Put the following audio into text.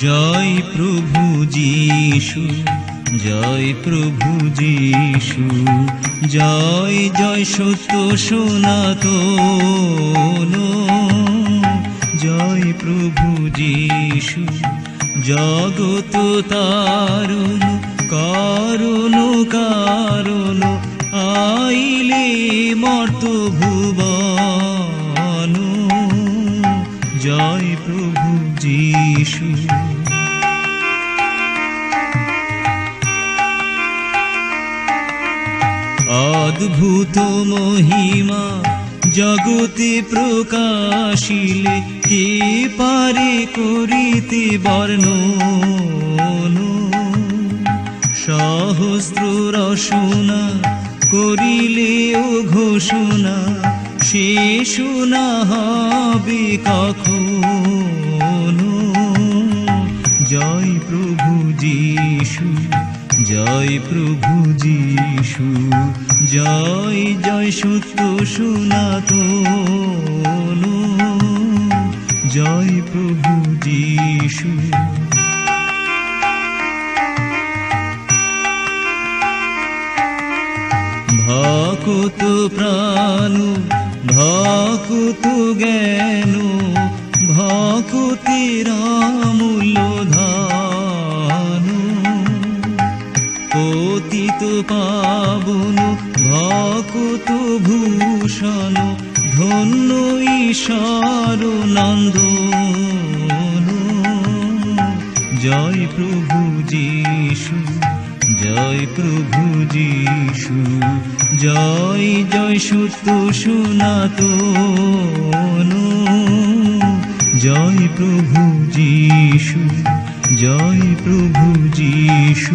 জয় প্রভু যিশু, জয় প্রভু যিশু, জয় জয় সত্য সনাতন, জয় প্রভু যিশু, জগত তারুণ, কারণ কারণ, আইলে মর্ত ভুবন জয় প্রভু যিশু। অদ্ভুত মহিমা জগতে প্রকাশিলে কে পারে করিতে বর্ণন? সহস্র রসনা করিলে ও ঘোষণা সে শোনা হবে কখনো। জয় প্রভু যিশু, জয় প্রভু যিশু, জয় জয় সত্য সনাতন। জয় প্রভু যিশু। ভকুত প্রাণ ভকুত জ্ঞান ভকুতির মূল্য ধান। পতিত পাবন, ভকুত ভূষণ, ধন্য ঈশ্বর নন্দন। জয় প্রভু যিশু। জয় প্রভু যিশু জয় জয় সত্য সনাতন জয় প্রভু যিশু জয় প্রভু যিশু।